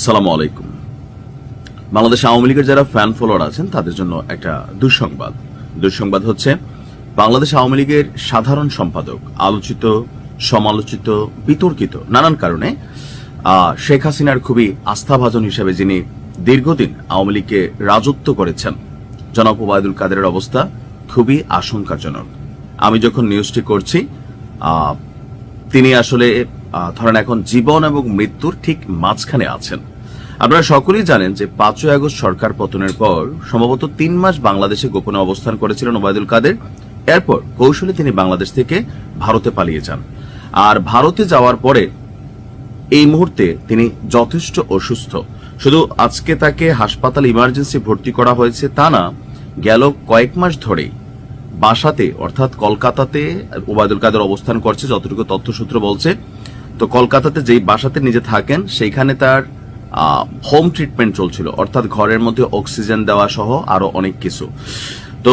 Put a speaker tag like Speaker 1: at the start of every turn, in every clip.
Speaker 1: সালামু আলাইকুম। বাংলাদেশ আওয়ামী লীগের যারা ফ্যান ফলোয়ার আছেন, তাদের জন্য একটা দুঃসংবাদ। দুঃসংবাদ হচ্ছে, বাংলাদেশ আওয়ামী লীগের সাধারণ সম্পাদক, আলোচিত, সমালোচিত, বিতর্কিত নানান কারণে শেখ হাসিনার খুবই আস্থাভাজন হিসেবে যিনি দীর্ঘদিন আওয়ামী লীগকে রাজত্ব করেছেন, জনাব ওবায়দুল কাদেরের অবস্থা খুবই আশঙ্কাজনক। আমি যখন নিউজটি করছি তিনি আসলে ধরেন এখন জীবন এবং মৃত্যুর ঠিক মাঝখানে আছেন। আপনারা সকলেই জানেন যে পাঁচই আগস্ট সরকার পতনের পর সম্ভবত তিন মাস বাংলাদেশে গোপনে অবস্থান করেছিলেন ওবায়দুল কাদের। এরপর কৌশলে তিনি বাংলাদেশ থেকে ভারতে পালিয়ে যান। আর ভারতে যাওয়ার পরে এই মুহূর্তে তিনি যথেষ্ট অসুস্থ। শুধু আজকে তাকে হাসপাতাল ইমার্জেন্সি ভর্তি করা হয়েছে তা না, গেল কয়েক মাস ধরেই বাসাতে, অর্থাৎ কলকাতাতে, ওবায়দুল কাদের অবস্থান করছে, যতটুকু তথ্যসূত্র বলছে তো কলকাতাতে যেই বাসাতে নিজে থাকেন, সেইখানে তার হোম ট্রিটমেন্ট চলছিল। অর্থাৎ ঘরের মধ্যে অক্সিজেন দেওয়া সহ আরও অনেক কিছু। তো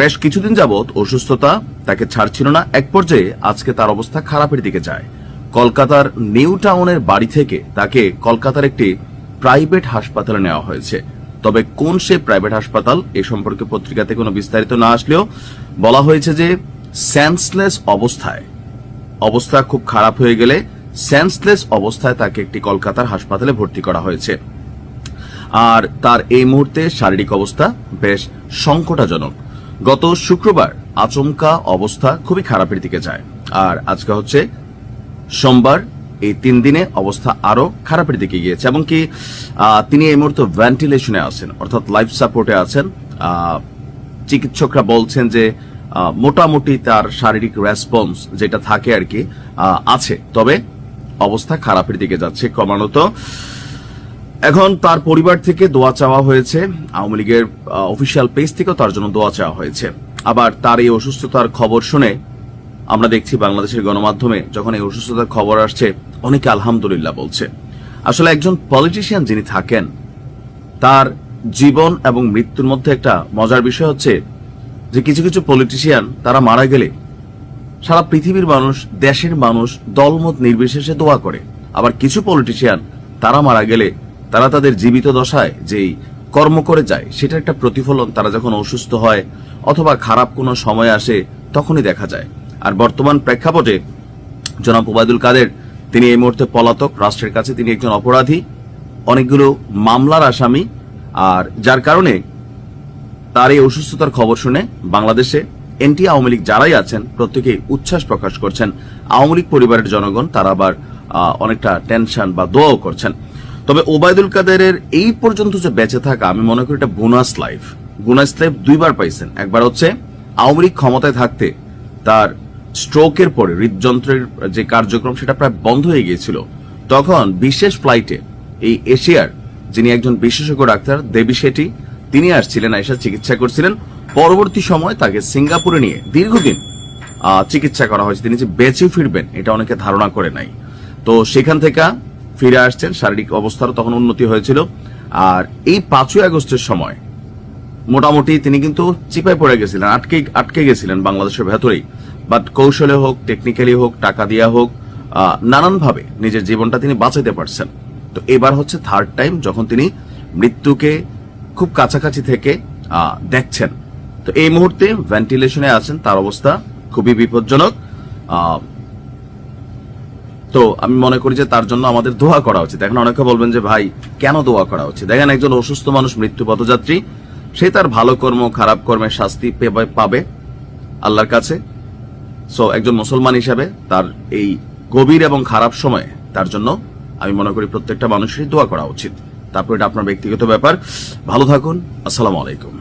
Speaker 1: বেশ কিছুদিন যাবৎ অসুস্থতা তাকে ছাড়ছিল না। এক পর্যায়ে আজকে তার অবস্থা খারাপের দিকে যায়। কলকাতার নিউ টাউনের বাড়ি থেকে তাকে কলকাতার একটি প্রাইভেট হাসপাতালে নেওয়া হয়েছে। তবে কোন সে প্রাইভেট হাসপাতাল, এ সম্পর্কে পত্রিকাতে কোনো বিস্তারিত না আসলেও বলা হয়েছে যে সেন্সলেস অবস্থায় অবস্থা খুব খারাপ হয়ে গেলে সেন্সলেস অবস্থায় তাকে একটি কলকাতার হাসপাতালে ভর্তি করা হয়েছে। আর তার এই মুহূর্তে শারীরিক অবস্থা বেশ সংকটাজনক। গত শুক্রবার আচমকা অবস্থা খুবই খারাপের দিকে যায়। আর আজকে হচ্ছে সোমবার, এই তিন দিনে অবস্থা আরও খারাপের দিকে গিয়েছে। এবং কি তিনি এই মুহূর্তে ভেন্টিলেশনে আছেন, অর্থাৎ লাইফ সাপোর্টে আছেন। চিকিৎসকরা বলছেন যে মোটামুটি তার শারীরিক রেসপন্স যেটা থাকে আর কি আছে। তবে অবস্থা খারাপের দিকে যাচ্ছে ক্রমাগত। এখন তার পরিবার থেকে দোয়া চাওয়া হয়েছে। আওয়ামী লীগের অফিসিয়াল পেজ থেকেও তার জন্য দোয়া চাওয়া হয়েছে। আবার তার এই অসুস্থতার খবর শুনে আমরা দেখছি বাংলাদেশের গণমাধ্যমে যখন এই অসুস্থতার খবর আসছে, অনেকে আলহামদুলিল্লাহ বলছে। আসলে একজন পলিটিশিয়ান যিনি থাকেন, তার জীবন এবং মৃত্যুর মধ্যে একটা মজার বিষয় হচ্ছে যে কিছু কিছু পলিটিশিয়ান তারা মারা গেলে সারা পৃথিবীর মানুষ, দেশের মানুষ দলমত নির্বিশেষে দোয়া করে। আবার কিছু পলিটিশিয়ান তারা মারা গেলে তারা তাদের জীবিত দশায় যেই কর্ম করে যায়, সেটা একটা প্রতিফলন। তারা যখন অসুস্থ হয় অথবা খারাপ কোনো সময় আসে, তখনই দেখা যায়। আর বর্তমান প্রেক্ষাপটে জনাব ওবায়দুল কাদের, তিনি এই মুহূর্তে পলাতক, রাষ্ট্রের কাছে তিনি একজন অপরাধী। অনেকগুলো মামলার আসামি। আর যার কারণে তার এই অসুস্থতার খবর শুনে বাংলাদেশে এনটি আওয়ামী লীগ যারাই আছেন, প্রত্যেকেই উচ্ছ্বাস প্রকাশ করছেন। আওয়ামী লীগ পরিবারের জনগণ, তারা আবার অনেকটা টেনশন বা দোয়াও করছেন। তবে ওবায়দুল কাদেরের এই পর্যন্ত যে বেঁচে থাকা, আমি মনে করি এটা বোনাস লাইফ। বোনাস লাইফ দুইবার পাইছেন। একবার হচ্ছে আওয়ামী লীগ ক্ষমতায় থাকতে তার স্ট্রোকের পরে হৃদযন্ত্রের যে কার্যক্রম, সেটা প্রায় বন্ধ হয়ে গিয়েছিল। তখন বিশেষ ফ্লাইটে এই এশিয়ার যিনি একজন বিশেষজ্ঞ ডাক্তার, দেবী শেঠি তিনি আসছিলেন এসে চিকিৎসা করছিলেন। পরবর্তী সময় তাকে সিঙ্গাপুরে নিয়ে দীর্ঘদিন চিকিৎসা করা হয়েছে। তিনি যে বেঁচে ফিরবেন, এটা অনেকে ধারণা করে নাই। তো সেখান থেকে ফিরে আসছেন, শারীরিক অবস্থারও তখন উন্নতি হয়েছিল। আর এই পাঁচই আগস্টের সময় মোটামুটি তিনি কিন্তু চিপায় পড়ে গেছিলেন, আটকে আটকে গেছিলেন বাংলাদেশের ভেতরেই। বাট কৌশলে হোক, টেকনিক্যালি হোক, টাকা দিয়া হোক নানানভাবে নিজের জীবনটা তিনি বাঁচাতে পারছেন। তো এবার হচ্ছে থার্ড টাইম যখন তিনি মৃত্যুকে খুব কাছাকাছি থেকে দেখছেন। তো এই মুহূর্তে ভেন্টিলেশনে আছেন, তার অবস্থা খুবই বিপজ্জনক। তো আমি মনে করি যে তার জন্য আমাদের দোয়া করা উচিত। এখন অনেকে বলবেন যে, ভাই, কেন দোয়া করা উচিত? দেখেন, একজন অসুস্থ মানুষ, মৃত্যু পথযাত্রী, সে তার ভালো কর্ম, খারাপ কর্মের শাস্তি পাবে আল্লাহর কাছে। সো, একজন মুসলমান হিসাবে তার এই গভীর এবং খারাপ সময়ে তার জন্য আমি মনে করি প্রত্যেকটা মানুষেরই দোয়া করা উচিত। তারপর এটা আপনার ব্যক্তিগত ব্যাপার। ভালো থাকুন আসসালামু আলাইকুম।